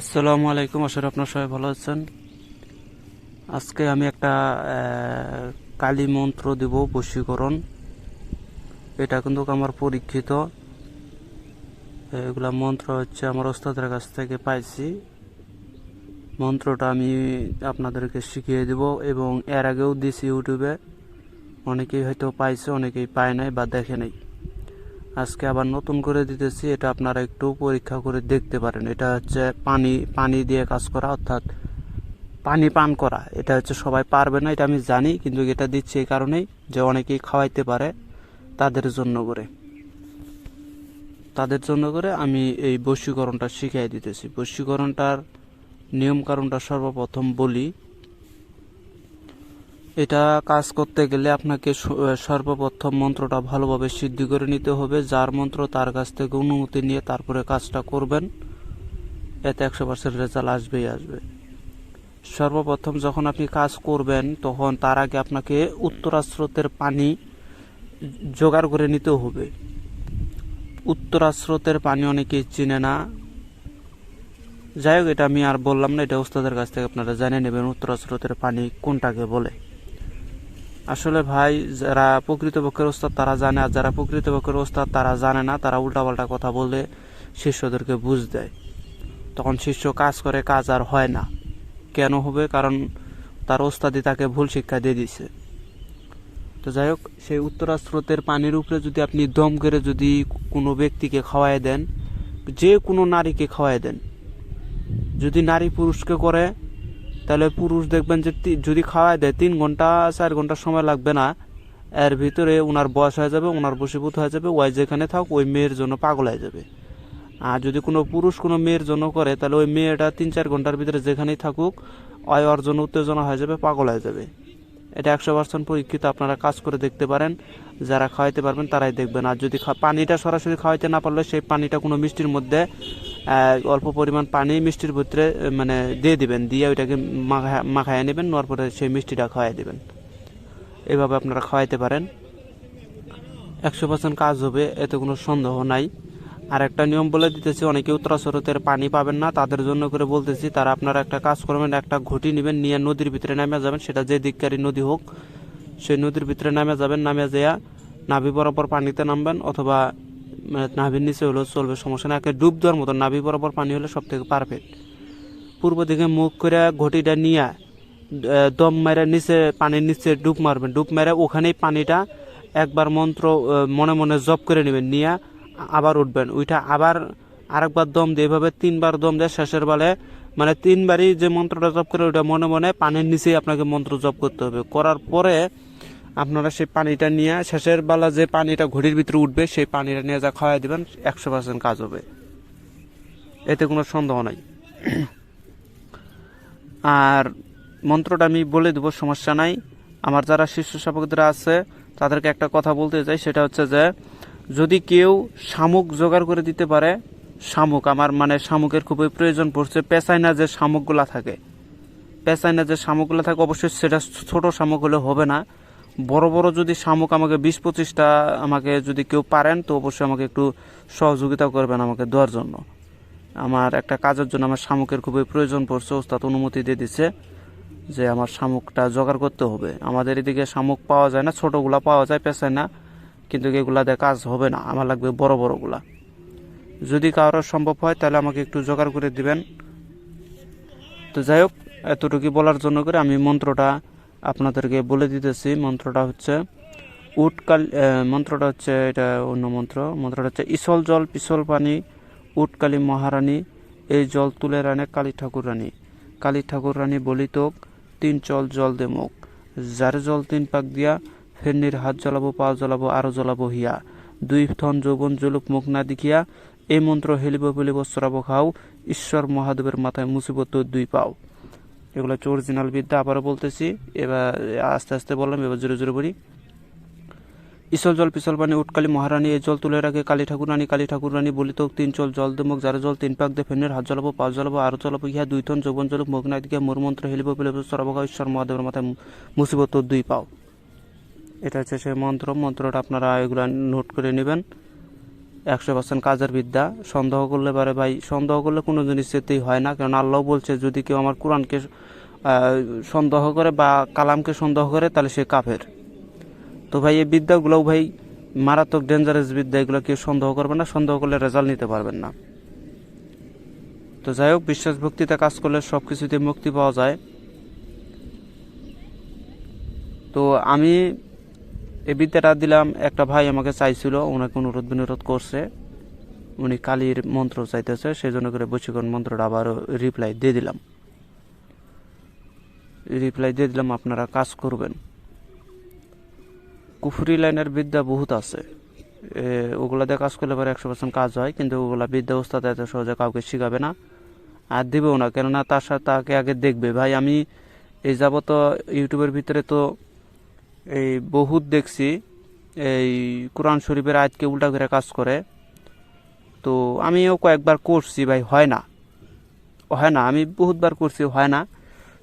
আসসালামু আলাইকুম আসলে আপনার সবাই ভালো আছেন। আজকে আমি একটা কালী মন্ত্র দেব, বশীকরণ। এটা কিন্তু আমার পরীক্ষিত। এগুলা মন্ত্র হচ্ছে আমার ওস্তাদের কাছ থেকে পাইছি। মন্ত্রটা আমি আপনাদেরকে শিখিয়ে দেব এবং এর আগেও দিছি ইউটিউবে। অনেকেই হয়তো পাইছে, অনেকেই পায় নাই বা দেখে নাই। আজকে আবার নতুন করে দিতেছি, এটা আপনারা একটু পরীক্ষা করে দেখতে পারেন। এটা হচ্ছে পানি পানি দিয়ে কাজ করা, অর্থাৎ পানি পান করা। এটা হচ্ছে সবাই পারবে না, এটা আমি জানি, কিন্তু এটা দিচ্ছি এই কারণেই যে অনেকেই খাওয়াইতে পারে তাদের জন্য করে। তাদের জন্য করে আমি এই বশীকরণটা শিখিয়ে দিতেছি। বশীকরণটার নিয়ম কারণটা সর্বপ্রথম বলি এটা কাজ করতে গেলে আপনাকে সর্বপ্রথম মন্ত্রটা ভালোভাবে সিদ্ধি করে নিতে হবে। যার মন্ত্র তার কাছ থেকে অনুমতি নিয়ে তারপরে কাজটা করবেন, এতে একশো পার্সেন্ট রেজাল্ট আসবেই আসবে। সর্বপ্রথম যখন আপনি কাজ করবেন, তখন তার আগে আপনাকে উত্তরা স্রোতের পানি জোগাড় করে নিতে হবে। উত্তরা স্রোতের পানি অনেকেই চিনে না। যাই হোক, এটা আমি আর বললাম না, এটা ওস্তাদের কাছ থেকে আপনারা জেনে নেবেন উত্তরা স্রোতের পানি কোনটাকে বলে। আসলে ভাই, যারা প্রকৃতপক্ষের ওস্তাদ তারা জানে, আর যারা প্রকৃতপক্ষের ওস্তাদ তারা জানে না, তারা উল্টাপাল্টা কথা বলে শিষ্যদেরকে বুঝ দেয়। তখন শিষ্য কাজ করে, কাজ আর হয় না। কেন হবে? কারণ তার ওস্তাদি তাকে ভুল শিক্ষা দিয়ে দিছে তো যাই হোক, সেই উত্তরা স্রোতের পানির উপরে যদি আপনি দম করে যদি কোনো ব্যক্তিকে খাওয়াই দেন, যে কোনো নারীকে খাওয়াই দেন। যদি নারী পুরুষকে করে তাহলে পুরুষ দেখবেন যে যদি খাওয়াই দেয়, তিন ঘণ্টা, চার ঘণ্টা সময় লাগবে না। এর ভিতরে ওনার বয়স হয়ে যাবে, ওনার বসীভূত হয়ে যাবে, ওই যেখানে থাক, ওই মেয়ের জন্য পাগল হয়ে যাবে। আর যদি কোনো পুরুষ কোনো মেয়ের জন্য করে, তাহলে ওই মেয়েটা তিন, চার ঘণ্টার ভিতরে যেখানেই থাকুক অয় ওর জন্য উত্তেজনা হয়ে যাবে, পাগল হয়ে যাবে। এটা একশো পার্সেন্ট পরীক্ষিত, আপনারা কাজ করে দেখতে পারেন। যারা খাওয়াইতে পারবেন, তারাই দেখবেন। আর যদি পানিটা সরাসরি খাওয়াইতে না পারলে, সেই পানিটা কোনো মিষ্টির মধ্যে অল্প পরিমাণ পানি মিষ্টির ভিতরে মানে দিয়ে দিবেন, দিয়ে ওইটাকে মাখা- মাখায় নেবেন, নেওয়ার পরে সেই মিষ্টিটা খাওয়াই দেবেন। এভাবে আপনারা খাওয়াইতে পারেন। একশো পার্সেন্ট কাজ হবে, এতে কোনো সন্দেহ নাই। আর একটা নিয়ম বলে দিতেছি, অনেকে উত্তরা স্রোতের পানি পাবেন না, তাদের জন্য করে বলতেছি, তারা আপনারা একটা কাজ করবেন, একটা ঘটি নেবেন, নিয়ে নদীর ভিতরে নামে যাবেন, সেটা যে দিককারী নদী হোক, সেই নদীর ভিতরে নামে যাবেন নামে যেয়া নাভি বরাবর পানিতে নামবেন, অথবা নাভির নিচে হলেও চলবে, সমস্যা না ডুব দেওয়ার মতো, নাভি বরাবর পানি হলে সব থেকে পারফেক্ট পূর্ব দিকে মুখ করে ঘটিটা নিয়ে দম মেরে নিচে, পানির নিচে ডুব মারবেন। ডুব মেরে ওখানেই পানিটা একবার মন্ত্র মনে মনে জপ করে নেবেন, নিয়ে আবার উঠবেন। ওইটা আবার আরেকবার দম দিয়ে, এভাবে তিনবার দম দিয়ে শেষের বেলায় মানে তিনবারই যে মন্ত্রটা জপ করে, ওইটা মনে মনে পানির নিচেই আপনাকে মন্ত্র জপ করতে হবে। করার পরে আপনারা সেই পানিটা নিয়ে শেষের বেলা যে পানিটা ঘড়ির ভিতরে উঠবে, সেই পানিটা নিয়ে যা খাওয়াই দিবেন, একশো পার্সেন্ট কাজ হবে। এতে কোনো সন্দেহ নাই। আর মন্ত্রটা আমি বলে দেবো, সমস্যা নাই। আমার যারা শিষ্য শাবকরা আছে, তাদেরকে একটা কথা বলতে চাই, সেটা হচ্ছে যে, যদি কেউ শামুক জোগাড় করে দিতে পারে, শামুক, আমার মানে শামুকের খুবই প্রয়োজন পড়ছে পেঁচাইনা যে শামুকগুলা থাকে। পেঁচাইনা যে শামুকগুলো থাকে, অবশ্যই সেটা ছোট শামুক হলে হবে না। বড় বড় যদি শামুক আমাকে বিশ পঁচিশটা আমাকে যদি কেউ পারেন, তো অবশ্যই আমাকে একটু সহযোগিতা করবেন আমাকে দেওয়ার জন্য। আমার একটা কাজের জন্য আমার শামুকের খুবই প্রয়োজন পড়ছে, ওস্তাদ অনুমতি দিয়ে দিচ্ছে যে আমার শামুকটা জোগাড় করতে হবে। আমাদের এদিকে শামুক পাওয়া যায় না, ছোটোগুলা পাওয়া যায় পেছায় না, কিন্তু এগুলা দিয়ে কাজ হবে না, আমার লাগবে বড় বড়গুলা। যদি কারও সম্ভব হয়, তাহলে আমাকে একটু জোগাড় করে দিবেন। তো যাই হোক এতটুকু বলার জন্য করে আমি মন্ত্রটা আপনাদেরকে বলে দিতেছি, মন্ত্রটা হচ্ছে উটকাল মন্ত্রটা হচ্ছে এটা অন্য মন্ত্র। মন্ত্রটা হচ্ছে, ইসল জল পিছল পানি, উটকালী মহারানী, এই জল তুলে রানে কালী ঠাকুর রানী। কালী ঠাকুর রানী বলিতোক তিন চল জল দে মুখ। যার জল তিন পাক দিয়া ফেরনির হাত জ্বলাবো, পা জ্বলাবো, আরও জ্বলাবো হিয়া। দুই থন যৌবন জলুক মুখ না দেখিয়া, এই মন্ত্র হেলিব বলিব সরাবো খাও ঈশ্বর মহাদেবের মাথায় মুসিবত দুই পাও। এগুলো হচ্ছে অরিজিনাল বিদ্যা, আবারও বলতেছি। এবার আস্তে আস্তে বললাম, এবার জোরে জোরে বলি। ইসল জল পিছল পানি উটকালি মহারানী এই জল তুলে রাখে কালী ঠাকুর রানী কালী ঠাকুর রানী বলিত, তিন চল জল দেমুক যারা জল তিন পাক দে ফেনের হাত জ্বলাবো, পা জ্বলাবো, আরও জ্বলাবো, ইহা দুই টন যৌবন জলুক মুখ না দিকে মোর মন্ত্র হেলিব পেলিব সরবগা ঈশ্বর মহাদেবের মাথায় মুসিবত দুই পাও। এটা হচ্ছে সেই মন্ত্র, মন্ত্রটা আপনারা এগুলা নোট করে নেবেন। একশো পার্সেন্ট কাজের বিদ্যা। সন্দেহ করলে পারে ভাই, সন্দেহ করলে কোনো জিনিস যেতেই হয় না। কারণ আল্লাহ বলছে, যদি কেউ আমার কোরআনকে সন্দেহ করে বা কালামকে সন্দেহ করে, তাহলে সে কাফের। তো ভাই, এই বিদ্যাগুলোও ভাই মারাত্মক ডেঞ্জারাস বিদ্যা। এগুলো কেউ সন্দেহ করবে না, সন্দেহ করলে রেজাল্ট নিতে পারবেন না। তো যাই হোক, বিশ্বাস ভক্তিতে কাজ করলে সব কিছুতে মুক্তি পাওয়া যায়। তো আমি এই বিদ্যাটা দিলাম, একটা ভাই আমাকে চাইছিল, ওনাকে অনুরোধ বিনোরোধ করছে। উনি কালীর মন্ত্র চাইতেছে সেই জন্য করে বসীকরণ মন্ত্রটা আবারও রিপ্লাই দিয়ে দিলাম। রিপ্লাই দিয়ে দিলাম, আপনারা কাজ করবেন। কুফুরি লাইনের বিদ্যা বহুত আছে। ওগুলা দিয়ে কাজ করলে পরে একশো পার্সেন্ট কাজ হয়, কিন্তু ওগুলা বিদ্যা ওস্তাদ এত সহজে কাউকে শিখাবে না। আর দিবেও না, কেননা তার সাথে তাকে আগে দেখবে। ভাই, আমি এই যাবত ইউটিউবের ভিতরে তো এই বহুত দেখছি, এই কোরআন শরীফের আজকে উল্টা করে কাজ করে। তো আমিও কয়েকবার করছি ভাই, হয় না। হয় না, আমি বহুতবার করছি, হয় না।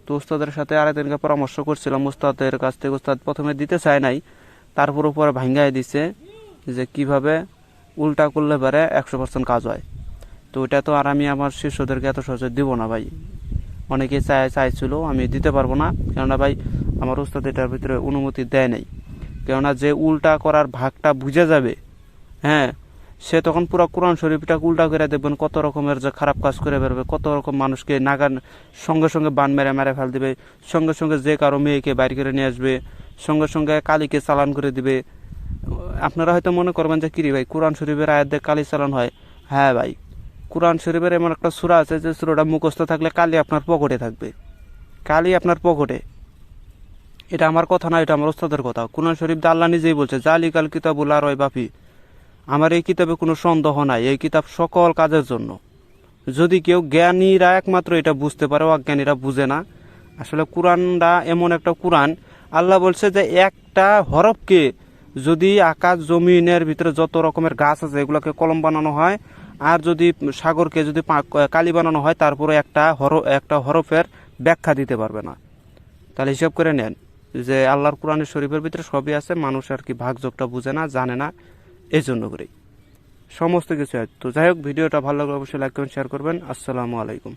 তো উস্তাদের সাথে আরেকদিনকে পরামর্শ করছিলাম উস্তাদের কাছ থেকে উস্তাদ প্রথমে দিতে চায় নাই, তারপর উপরে ভাঙ্গায় দিছে যে কীভাবে উল্টা করলে পারে একশো পার্সেন্ট কাজ হয়। তো ওটা তো আর আমি আমার শিষ্যদেরকে এত সহজে দিব না ভাই। অনেকে চাই চাইছিল, আমি দিতে পারব না। কেননা ভাই আমার উস্তাদ এটার ভিতরে অনুমতি দেয় নাই। কেননা যে উল্টা করার ভাগটা বুঝে যাবে হ্যাঁ সে তখন পুরো কোরআন শরীফটাকে উল্টা করে দেখবেন কত রকমের যে খারাপ কাজ করে বেরোবে, কত রকম মানুষকে নাগান সঙ্গে সঙ্গে বান মেরে মেরে ফেল দেবে, সঙ্গে সঙ্গে যে কারও মেয়েকে বাইর করে নিয়ে আসবে, সঙ্গে সঙ্গে কালীকে চালান করে দিবে। আপনারা হয়তো মনে করবেন যে, কিরি ভাই, কোরআন শরীফের আয়াত কালী চালান হয়? হ্যাঁ ভাই, কোরআন শরীফের এমন একটা সুরা আছে যে সুরাটা মুখস্থ থাকলে কালি আপনার পকেটে থাকবে। কালি আপনার পকেটে। এটা আমার কথা না, এটা আমার ওস্তাদের কথা। কোরআন শরীফ আল্লাহ নিজেই বলছে, জালিকাল কিতাবুল আর বাপি আমার এই কিতাবে কোনো সন্দেহ নাই, এই কিতাব সকল কাজের জন্য। যদি কেউ জ্ঞানীরা একমাত্র এটা বুঝতে পারে, অজ্ঞানীরা বুঝে না। আসলে কোরআনটা এমন একটা কোরআন, আল্লাহ বলছে যে একটা হরফকে যদি আকাশ জমিনের ভিতরে যত রকমের গাছ আছে, এগুলোকে কলম বানানো হয়, আর যদি সাগরকে যদি কালি বানানো হয়, তারপরে একটা হর, একটা হরফের ব্যাখ্যা দিতে পারবে না। তাহলে হিসাব করে নেন। যে আল্লাহর কোরআনের শরীফের ভিতরে সবই আছে, মানুষ আর কি ভাগযোগটা বুঝে না, জানে না এই জন্য করেই। সমস্ত কিছু তো যাই হোক, ভিডিওটা ভালো লাগলে অবশ্যই লাইক করুন শেয়ার করবেন। আসসালামু আলাইকুম।